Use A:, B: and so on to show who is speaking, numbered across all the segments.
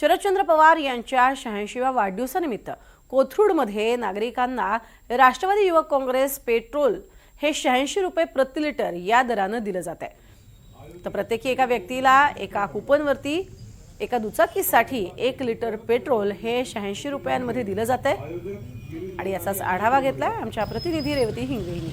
A: शरदचंद्र पवार यांच्या शहाऐंशीव्या वाढदिवसानिमित्त कोथरूडमध्ये नागरिकांना राष्ट्रवादी युवक काँग्रेस पेट्रोल हे शहाऐंशी रुपये प्रति लिटर या दरानं दिलं जात आहे. तर प्रत्येकी एका व्यक्तीला एका कुपनवरती एका दुचाकीसाठी एक लिटर पेट्रोल हे शहाऐंशी रुपयांमध्ये दिलं जात आहे. आणि याचाच आढावा घेतलाय आमच्या प्रतिनिधी रेवती हिंगवेनी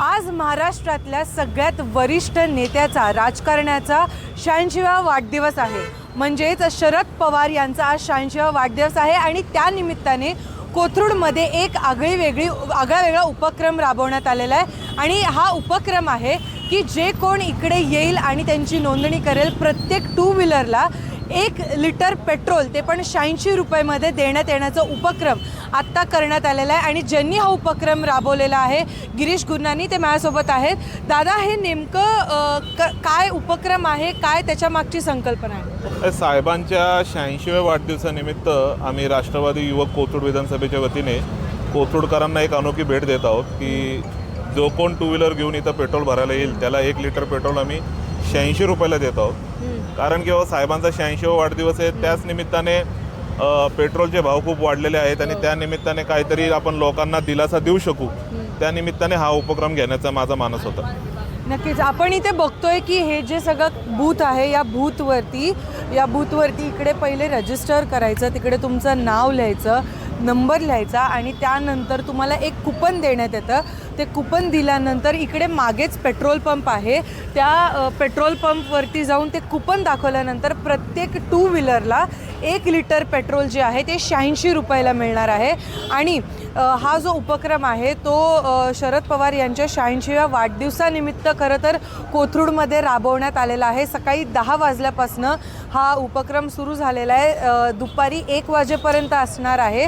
B: आज महाराष्ट्रातल्या सगळ्यात वरिष्ठ नेत्याचा राजकारण्याचा शहाऐंशीवा वाढदिवस आहे. म्हणजेच शरद पवार यांचा आज शहाऐंशीवा वाढदिवस आहे आणि त्यानिमित्ताने कोथरूडमध्ये एक आगळी वेगळी आगळा वेगळा उपक्रम राबवण्यात आलेला आहे. आणि हा उपक्रम आहे की जे कोण इकडे येईल आणि त्यांची नोंदणी करेल प्रत्येक टू व्हीलरला एक लिटर पेट्रोल ते पण शहाऐंशी रुपयेमध्ये देण्यात येण्याचा उपक्रम आत्ता करण्यात आलेला आहे आणि ज्यांनी हा उपक्रम राबवलेला आहे गिरीश गुरनानी ते माझ्यासोबत आहेत. दादा हे नेमकं काय उपक्रम आहे? काय त्याच्या मागची संकल्पना आहे?
C: साहेबांच्या शहाऐंशीव्या वाढदिवसानिमित्त आम्ही राष्ट्रवादी युवक कोथरूड विधानसभेच्या वतीने कोथरूडकरांना एक अनोखी भेट देत आहोत की जो कोण टू व्हीलर घेऊन इथं पेट्रोल भरायला येईल त्याला एक लिटर पेट्रोल आम्ही शहाऐंशी रुपयाला देत आहोत. कारण की साहेबांचा शहाऐंशीवा वाढदिवस आहे त्याच निमित्ताने पेट्रोलचे भाव खूप वाढलेले आहेत आणि त्या निमित्ताने काहीतरी आपण लोकांना दिलासा देऊ शकू. त्या निमित्ताने हा उपक्रम घेण्याचा माझा मानस होता.
B: नक्कीच. आपण इथे बघतोय की हे जे सगळं बूथ आहे या बूथवरती या बूथवरती इकडे पहिले रजिस्टर करायचं तिकडे तुमचं नाव लिहायचं नंबर लिहायचा आणि त्यानंतर तुम्हाला एक कुपन देण्यात येतं. ते कुपन दिल्यानंतर इकडे मागेच पेट्रोल पंप आहे. त्या पेट्रोल पंपवरती जाऊन ते कुपन दाखवल्यानंतर प्रत्येक टू व्हीलरला एक लिटर पेट्रोल जे आहे ते शहाऐंशी रुपयाला मिळणार आहे. आणि हा जो उपक्रम आहे तो शरद पवार यांच्या शहाऐंशीव्या वाढदिवसानिमित्त खरं तर कोथरूडमध्ये राबवण्यात आलेला आहे. सकाळी दहा वाजल्यापासनं हा उपक्रम सुरू झालेला आहे. दुपारी एक वाजेपर्यंत असणार आहे.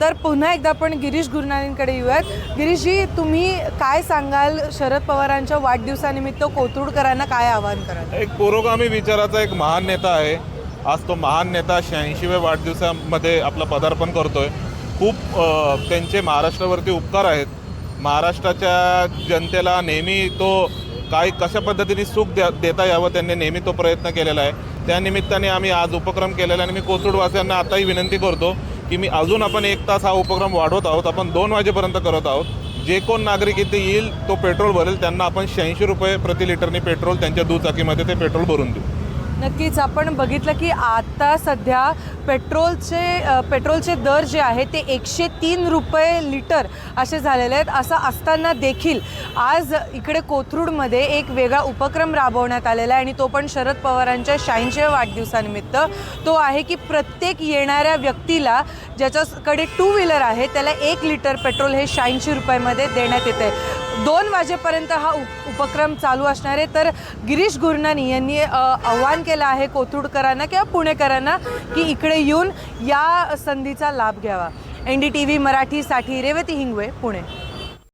B: तर पुन्हा एकदा आपण गिरीश गुरुनानींकडे येऊयात. गिरीशजी तुम्ही काय सांगाल शरद पवारांच्या वाढदिवसानिमित्त कोथरूडकरांना काय आवाहन कराल?
C: एक पुरोगामी विचाराचा एक महान नेता आहे. आज तो महान नेता शहाऐंशीव्या वाढदिवसामध्ये आपलं पदार्पण करतोय. खूप त्यांचे महाराष्ट्रावरती उपकार आहेत. महाराष्ट्राच्या जनतेला नेहमी तो काय कशा पद्धतीने सुख द्या देता यावं त्यांनी नेहमी तो प्रयत्न केलेला आहे. त्यानिमित्ताने आम्ही आज उपक्रम केलेला आहे आणि मी कोथरूडवासियांना आताही विनंती करतो की मी अजून आपण एक तास हा उपक्रम वाढवत आहोत. आपण दोन वाजेपर्यंत करत आहोत. जे कोण नागरिक इथे येईल तो पेट्रोल भरेल. त्यांना आपण शहाऐंशी रुपये प्रति लिटरने पेट्रोल त्यांच्या दुचाकीमध्ये ते पेट्रोल भरून देऊ.
B: नक्कीच आपण बघितलं की आता सध्या पेट्रोलचे पेट्रोलचे दर जे आहे ते एकशे तीन रुपये लिटर असे झालेले आहेत असं असताना देखील आज इकडे कोथरूडमध्ये एक वेगळा उपक्रम राबवण्यात आलेला आहे आणि तो पण शरद पवारांच्या शहाऐंशीव्या वाढदिवसानिमित्त. तो आहे की प्रत्येक येणाऱ्या व्यक्तीला ज्याच्याकडे टू व्हीलर आहे त्याला एक लिटर पेट्रोल हे शहाऐंशी रुपयामध्ये देण्यात येते दोन वाजेपर्यंत हा उप उपक्रम चालू असणार आहे. तर गिरीश गुरनानी यांनी आव्हान केलं आहे कोथरूडकरांना किंवा पुणेकरांना की इकडे येऊन या संधीचा लाभ घ्यावा. एन डी टी व्ही मराठीसाठी रेवती हिंगवे पुणे.